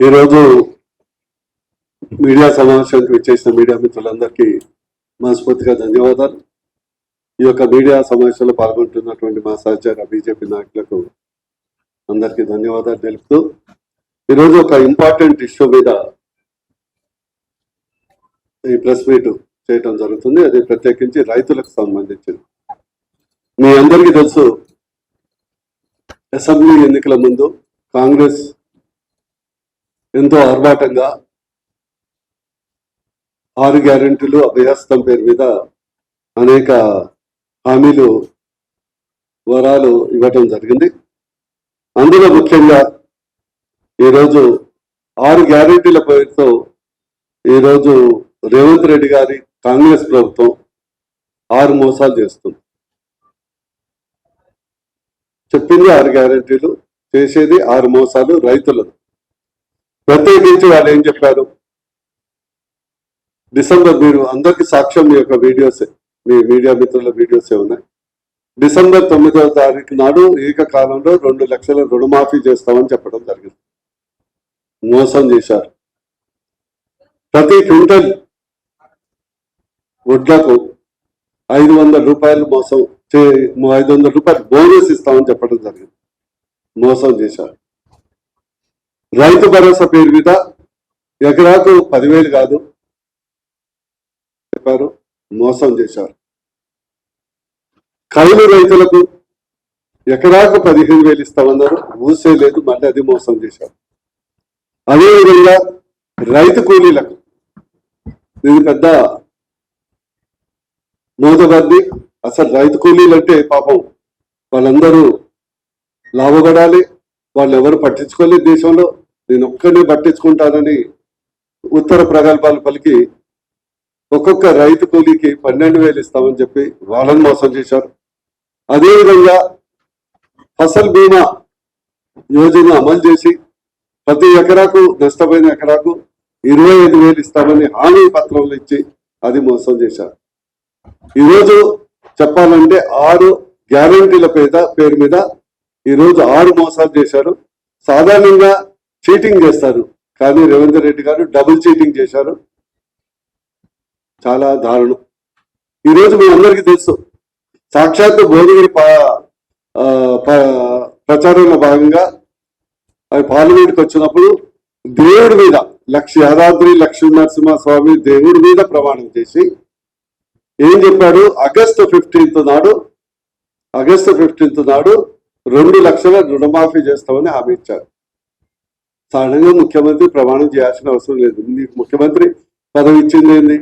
ఈరోజు మీడియా సమావేశానికి విచ్చేసిన మీడియా మిత్రులందరికీ మనస్ఫూర్తిగా ధన్యవాదాలు. ఈ యొక్క మీడియా సమావేశంలో పాల్గొంటున్నటువంటి మా సహచార బీజేపీ నాయకులకు అందరికీ ధన్యవాదాలు తెలుపుతూ ఈరోజు ఒక ఇంపార్టెంట్ ఇష్యూ మీద ఈ ప్రెస్ మీట్ చేయటం జరుగుతుంది. అది ప్రత్యేకించి రైతులకు సంబంధించింది మీ అందరికీ తెలుసు అసెంబ్లీ ఎన్నికల ముందు కాంగ్రెస్ ఎంతో ఆర్భాటంగా ఆరు గ్యారెంటీలు అభయహస్తం పేరు మీద అనేక హామీలు వరాలు ఇవ్వటం జరిగింది. అందులో ముఖ్యంగా ఈరోజు ఆరు గ్యారెంటీల పేరుతో ఈరోజు రేవంత్ రెడ్డి గారి కాంగ్రెస్ ప్రభుత్వం ఆరు మోసాలు చేస్తుంది. చెప్పింది ఆరు గ్యారెంటీలు చేసేది ఆరు మోసాలు రైతులకు ప్రత్యేకించి వాళ్ళు ఏం చెప్పారు? డిసెంబర్ మీరు అందరికీ సాక్ష్యం మీ యొక్క వీడియోసే మీ మీడియా మిత్రుల వీడియోసే ఉన్నాయి? డిసెంబర్ తొమ్మిదవ తారీఖు నాడు ఏకకాలంలో రెండు లక్షల రుణమాఫీ చేస్తామని చెప్పడం జరిగింది. మోసం చేశారు. ప్రతి క్వింటల్ వడ్లకు ఐదు వందల రూపాయలు మోసం చే ఐదు వందల రూపాయలు బోనస్ ఇస్తామని చెప్పడం జరిగింది. మోసం చేశారు. రైతు భరోసా పేరు మీద ఎకరాకు పదివేలు కాదు చెప్పారు మోసం చేశారు. కౌలు రైతులకు ఎకరాకు పదిహేను వేలు ఇస్తామన్నారు ఊసే లేదు మళ్ళీ అది మోసం చేశారు. అదేవిధంగా రైతు కూలీలకు ఇది పెద్ద మోదబంది అసలు రైతు కూలీలు అంటే పాపం వాళ్ళందరూ లాభపడాలి వాళ్ళు ఎవరు పట్టించుకోలేదు దేశంలో. నేను ఒక్కడే పట్టించుకుంటానని ఉత్తర ప్రగల్భాలు పలికి ఒక్కొక్క రైతు కూలీకి పన్నెండు వేలు ఇస్తామని చెప్పి వాళ్ళని మోసం చేశారు. అదేవిధంగా ఫసల్ బీమా యోజన అమలు చేసి ప్రతి ఎకరాకు నష్టపోయిన ఎకరాకు ఇరవై ఐదు వేలు ఇస్తామని హామీ పత్రంలో ఇచ్చి అది మోసం చేశారు. ఈరోజు చెప్పాలంటే ఆరు గ్యారంటీల పేద పేరు మీద ఈరోజు ఆరు మోసాలు చేశారు. సాధారణంగా చీటింగ్ చేస్తారు. కానీ రేవంత్ రెడ్డి గారు డబుల్ చీటింగ్ చేశారు. చాలా దారుణం. ఈరోజు మీ అందరికీ తెలుసు. సాక్షాత్తు భువనగిరి పా- ప- ప్రచారంలో భాగంగా అవి పార్లమెంట్కి వచ్చినప్పుడు దేవుడి మీద లక్ష యాదాద్రి లక్ష్మీ నరసింహస్వామి దేవుడి మీద ప్రమాణం చేసి ఏం చెప్పాడు? ఆగస్టు ఫిఫ్టీన్త్ నాడు ఆగస్టు ఫిఫ్టీన్త్ నాడు రెండు లక్షల రుణమాఫీ చేస్తామని హామీ ఇచ్చారు. సాధారణంగా ముఖ్యమంత్రి ప్రమాణం చేయాల్సిన అవసరం లేదు. నీకు ముఖ్యమంత్రి పదవి ఇచ్చింది ఏంది?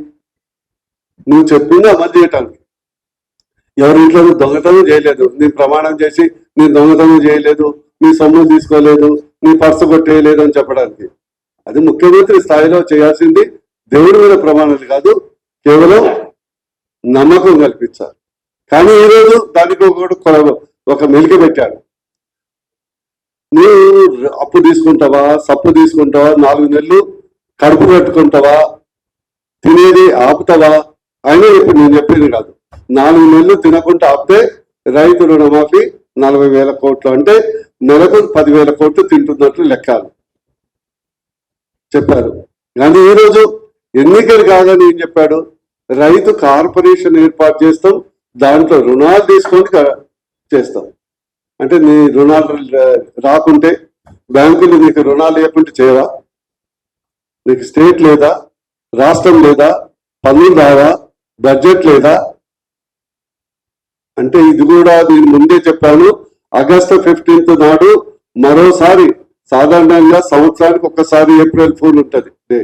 నువ్వు చెప్పింది అమలు చేయటానికి. ఎవరి ఇంట్లో దొంగతనం చేయలేదు. నీ ప్రమాణం చేసి నీ దొంగతనం చేయలేదు. నీ సొమ్ము తీసుకోలేదు. నీ పర్సు కొట్టేయలేదు అని చెప్పడానికి. అది ముఖ్యమంత్రి స్థాయిలో చేయాల్సింది దేవుడి మీద ప్రమాణాలు కాదు కేవలం నమ్మకం కల్పించాలి. కానీ ఈరోజు దానికి ఒకడు ఒక మెలిక పెట్టాడు. నువ్వు అప్పు తీసుకుంటావా సప్పు తీసుకుంటావా నాలుగు నెలలు కడుపు కట్టుకుంటావా తినేది ఆపుతావా? అయినా ఇప్పుడు నేను చెప్పేది కాదు. నాలుగు నెలలు తినకుండా ఆపితే రైతు రుణమాఫీ నలభై వేల కోట్లు అంటే నెలకు పదివేల కోట్లు తింటున్నట్లు లెక్కలు. చెప్పారు. కానీ ఈరోజు ఎన్నికలు కాదని ఏం చెప్పాడు? రైతు కార్పొరేషన్ ఏర్పాటు చేస్తాం దాంట్లో రుణాలు తీసుకొని చేస్తాం. అంటే నీ రుణాలు రాకుంటే బ్యాంకులు నీకు రుణాలు ఇవ్వకుంటే చేయవా? నీకు స్టేట్ లేదా రాష్ట్రం లేదా పన్నులు రావా? బడ్జెట్ లేదా? అంటే ఇది కూడా నేను ముందే చెప్పాను. ఆగస్టు ఫిఫ్టీన్త్ నాడు మరోసారి సాధారణంగా సంవత్సరానికి ఒక్కసారి ఏప్రిల్ ఫోన్ ఉంటుంది డే.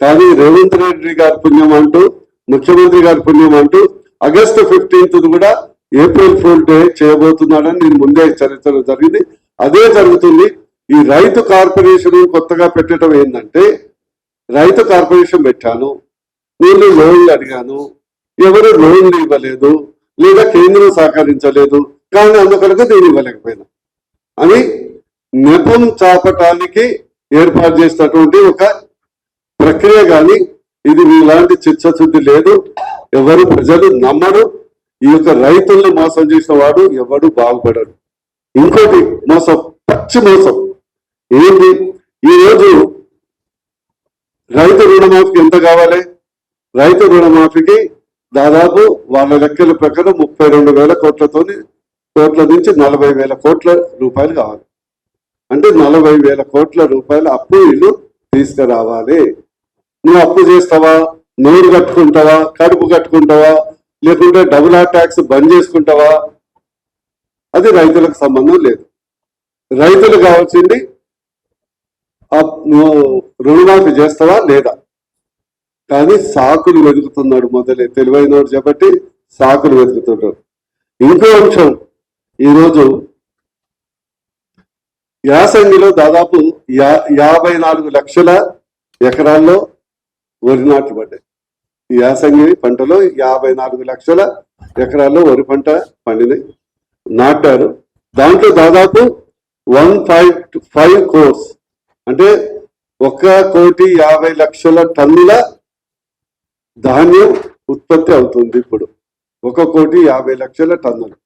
కానీ రేవంత్ రెడ్డి గారి పుణ్యం అంటూ ముఖ్యమంత్రి గారి పుణ్యం అంటూ ఆగస్టు ఫిఫ్టీన్త్ కూడా ఏప్రిల్ ఫూల్ డే చేయబోతున్నాడని నేను ముందే చరిత్రలో జరిగింది. అదే జరుగుతుంది. ఈ రైతు కార్పొరేషన్ కొత్తగా పెట్టడం ఏంటంటే రైతు కార్పొరేషన్ పెట్టాను నేను లోన్లు అడిగాను ఎవరు లోన్లు ఇవ్వలేదు లేదా కేంద్రం సహకరించలేదు కానీ అందుకొరకు నేను ఇవ్వలేకపోయినా. అని నెపం చాపటానికి ఏర్పాటు చేసినటువంటి ఒక ప్రక్రియ కానీ ఇది మీలాంటి చిచ్చశుద్ధి లేదు. ఎవరు ప్రజలు నమ్మరు. ఈ యొక్క రైతులను మోసం చేసిన వాడు ఎవడు బాగుపడడు. ఇంకోటి మోసం పచ్చి మోసం. ఏంటి? ఈ రోజు రైతు రుణమాఫీకి ఎంత కావాలి? రైతు రుణమాఫీకి దాదాపు వాళ్ళ లెక్కల ప్రకారం ముప్పై రెండు వేల కోట్లతోని కోట్ల నుంచి నలభై వేల కోట్ల రూపాయలు కావాలి. అంటే నలభై వేల కోట్ల రూపాయల అప్పు వీళ్ళు తీసుకురావాలి. నువ్వు అప్పు చేస్తావా? నోరు కట్టుకుంటావా? కడుపు కట్టుకుంటావా? లేకుంటే డబుల్ ఆర్ ట్యాక్స్ బంద్ చేసుకుంటావా? అది రైతులకు సంబంధం లేదు. రైతులు కావాల్సింది రుణమాఫీ చేస్తావా లేదా? కానీ సాకులు వెతుకుతున్నాడు మొదలే తెలివైనవాడు చెప్పట్టి సాకులు వెతుకుతున్నాడు ఇంకో అంశం ఈరోజు యాసంగిలో దాదాపు యా యాభై నాలుగు లక్షల ఎకరాల్లో వరి నాట్లు పడ్డాయి. ఈ యాసంగి పంటలో యాభై నాలుగు లక్షల ఎకరాల్లో వరి పంట పండినాయి నాటారు. దాంట్లో దాదాపు వన్ ఫైవ్ ఫైవ్ కోర్స్ అంటే ఒక కోటి యాభై లక్షల టన్నుల ధాన్యం ఉత్పత్తి అవుతుంది ఇప్పుడు. ఒక కోటి యాభై లక్షల టన్నులు.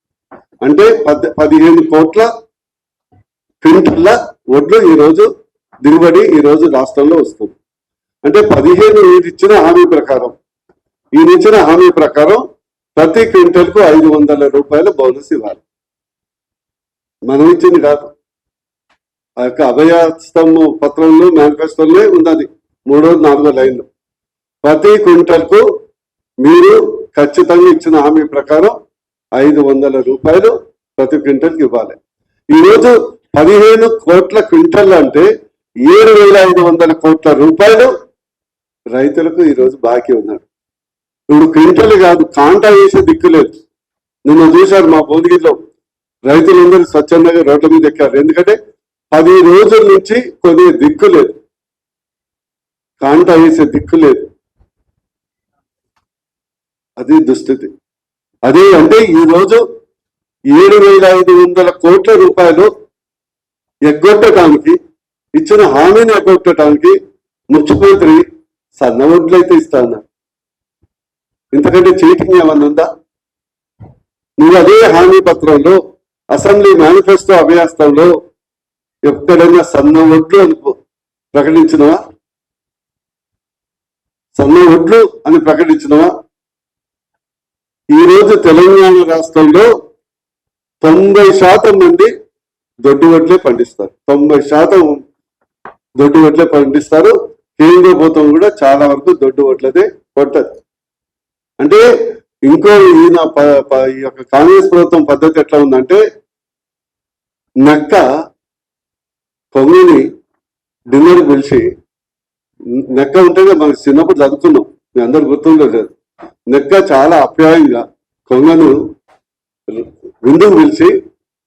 అంటే పద్ పదిహేను కోట్ల క్వింటల్ల వడ్లు ఈరోజు దిగుబడి ఈరోజు రాష్ట్రంలో వస్తుంది. అంటే పదిహేను ఈయన ఇచ్చిన హామీ ప్రకారం ఈయన ఇచ్చిన హామీ ప్రకారం ప్రతి క్వింటల్కు ఐదు వందల రూపాయల బోనస్ ఇవ్వాలి. మనం ఇచ్చింది కాదు. ఆ యొక్క అభయస్తం పత్రంలో మేనిఫెస్టోలో ఉన్నది మూడో నాలుగో లైన్లు. ప్రతి క్వింటల్కు మీరు ఖచ్చితంగా ఇచ్చిన హామీ ప్రకారం ఐదు వందల రూపాయలు ప్రతి క్వింటల్కి ఇవ్వాలి. ఈరోజు పదిహేను కోట్ల క్వింటల్ అంటే ఏడు వేల ఐదు వందల కోట్ల రూపాయలు రైతులకు ఈరోజు బాకీ ఉన్నాడు. ఇప్పుడు క్వింటల్ కాదు కాంటా వేసే దిక్కు లేదు. నిన్న చూశారు మా భువనగిరిలో రైతులందరూ స్వచ్ఛందంగా రోడ్ల మీద ఎక్కారు. ఎందుకంటే పది రోజుల నుంచి కొన్ని దిక్కు లేదు. కాంటా వేసే దిక్కు లేదు. అది దుస్థితి. అదే అంటే ఈరోజు ఏడు వేల ఐదు వందల కోట్ల రూపాయలు ఎగ్గొట్టడానికి ఇచ్చిన హామీని ఎగ్గొట్టడానికి ముఖ్యమంత్రి సన్న వడ్లు అయితే ఇస్తా ఉన్నారు. ఇంతకంటే చీటింగ్ ఏమన్నా ఉందా? నువ్వు అదే హామీ పత్రంలో అసెంబ్లీ మేనిఫెస్టో అభ్యాస్తంలో ఎక్కడైనా సన్న వడ్లు అని ప్రకటించినవా? సన్న వడ్లు అని ప్రకటించినవా? ఈరోజు తెలంగాణ రాష్ట్రంలో తొంభై శాతం మంది దొడ్డు వడ్లే పండిస్తారు. తొంభై శాతం దొడ్డు వడ్లే పండిస్తారు. కేంద్ర ప్రభుత్వం కూడా చాలా వరకు దొడ్డు వడ్లదే కొట్టదు అంటే ఇంకో ఈయన ఈ యొక్క కాంగ్రెస్ ప్రభుత్వం పద్ధతి ఎట్లా ఉందంటే నక్క కొంగుని డిన్నర్ పిలిచి నెక్క ఉంటేనే మనకి చిన్నప్పుడు చదువుకున్నాం. మీ అందరు గుర్తుందో లేదు. నెక్క చాలా అప్యాయంగా కొంగను విందుకు పిలిచి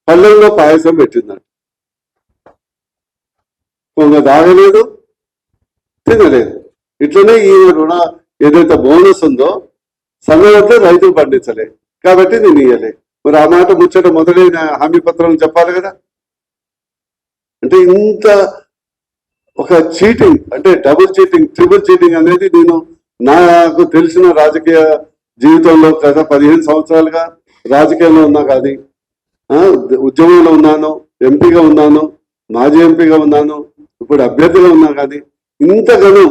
పల్లెల్లో పాయసం పెట్టిందంట. కొంగ తాగలేదు తినలేదు. ఇట్లనే ఈ కూడా ఏదైతే బోనస్ ఉందో సమయంలో రైతులు పండించలే. కాబట్టి నేను ఇయ్యలే. మరి ఆ మాట ముచ్చట మొదలైన హామీ పత్రం చెప్పాలి కదా? అంటే ఇంత ఒక చీటింగ్ అంటే డబుల్ చీటింగ్ ట్రిపుల్ చీటింగ్ అనేది నేను నాకు తెలిసిన రాజకీయ జీవితంలో గత పదిహేను సంవత్సరాలుగా రాజకీయంలో ఉన్నా కానీ ఉద్యమంలో ఉన్నాను ఎంపీగా ఉన్నాను మాజీ ఎంపీగా ఉన్నాను ఇప్పుడు అభ్యర్థిగా ఉన్నా కానీ ఇంతగానో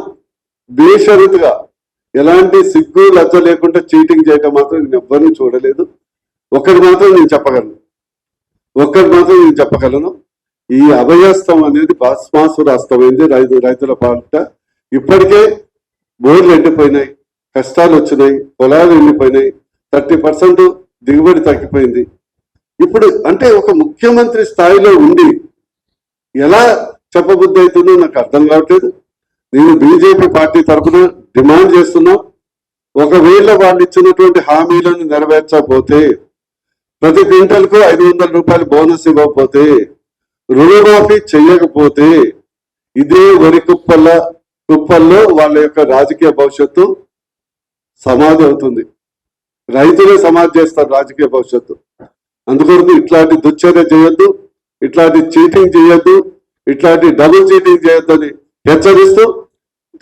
బేషరతుగా ఎలాంటి సిగ్గు లజ్జ లేకుండా చీటింగ్ చేయటం మాత్రం నేను ఎవ్వరిని చూడలేదు. ఒక్కటి మాత్రం నేను చెప్పగలను. ఒక్కటి మాత్రం నేను చెప్పగలను. ఈ అభయస్తం అనేది భస్మాసురాస్తమైంది రైతు రైతుల పాట ఇప్పటికే బోర్లు ఎండిపోయినాయి కష్టాలు వచ్చినాయి పొలాలు ఎండిపోయినాయి థర్టీ పర్సెంట్ దిగుబడి తగ్గిపోయింది. ఇప్పుడు అంటే ఒక ముఖ్యమంత్రి స్థాయిలో ఉండి ఎలా చెప్పబుద్ధి అవుతుందో నాకు అర్థం కావట్లేదు. నేను బీజేపీ పార్టీ తరఫున డిమాండ్ చేస్తున్నాం. ఒకవేళ వాళ్ళు ఇచ్చినటువంటి హామీలను నెరవేర్చకపోతే ప్రతి క్వింటల్కు ఐదు వందల రూపాయలు బోనస్ ఇవ్వకపోతే రుణమాఫీ చేయకపోతే ఇదే వరి కుప్పల కుప్పల్లో వాళ్ళ యొక్క రాజకీయ భవిష్యత్తు సమాధి అవుతుంది. రైతులే సమాధి చేస్తారు రాజకీయ భవిష్యత్తు. అందుకొరకు ఇట్లాంటి దుశ్చర్య చేయొద్దు ఇట్లాంటి చీటింగ్ చేయొద్దు ఇట్లాంటి డబుల్ చీటింగ్ చేయొద్దని హెచ్చరిస్తూ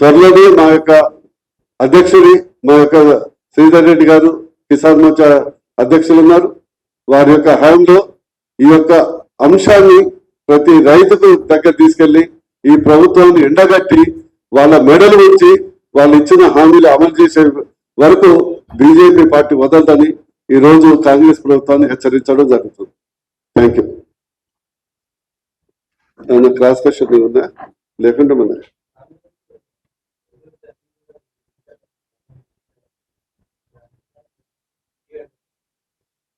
త్వరలోనే మా యొక్క అధ్యక్షుడి మా యొక్క శ్రీధర్ రెడ్డి గారు కిసాన్ మోర్చా అధ్యక్షులు ఉన్నారు వారి యొక్క హయాంలో ఈ యొక్క అంశాన్ని ప్రతి రైతుకు దగ్గర తీసుకెళ్ళి ఈ ప్రభుత్వాన్ని ఎండగట్టి వాళ్ళ మెడలు ఉంచి వాళ్ళు ఇచ్చిన హామీలు అమలు చేసే వరకు బీజేపీ పార్టీ వదలదని ఈ రోజు కాంగ్రెస్ ప్రభుత్వాన్ని హెచ్చరించడం జరుగుతుంది. థ్యాంక్ యూ క్రాస్ క్వశ్చన్ ఉన్నా లేకుంటే మన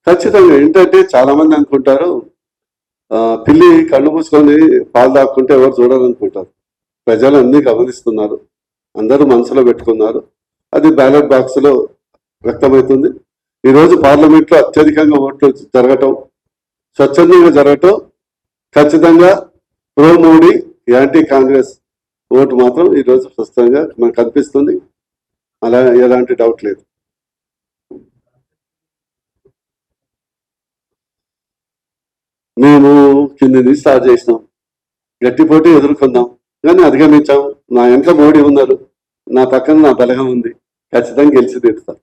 ఖచ్చితంగా ఏంటంటే చాలా మంది అనుకుంటారు పిల్లి కళ్ళు పూసుకొని పాలు దాక్కుంటే ఎవరు చూడాలనుకుంటారు ప్రజలు అన్ని గమనిస్తున్నారు. అందరూ మనసులో పెట్టుకున్నారు. అది బ్యాలెట్ బాక్స్లో వ్యక్తమవుతుంది. ఈరోజు పార్లమెంట్లో పార్లమెంట్లో అత్యధికంగా ఓట్లు జరగటం స్వచ్ఛందంగా జరగటం ఖచ్చితంగా pro Modi anti Congress vote మాత్రం ఈరోజు స్పష్టంగా మనకు కనిపిస్తుంది. అలా ఎలాంటి డౌట్ లేదు. మేము కింది నుంచి స్టార్ట్ చేసినాం. గట్టి పోటీ ఎదుర్కొన్నాం కానీ అధిగమించాం. నా వెనక మోడీ ఉన్నారు. నా పక్కన నా బలగం ఉంది. ఖచ్చితంగా గెలిచి తీరుతాం.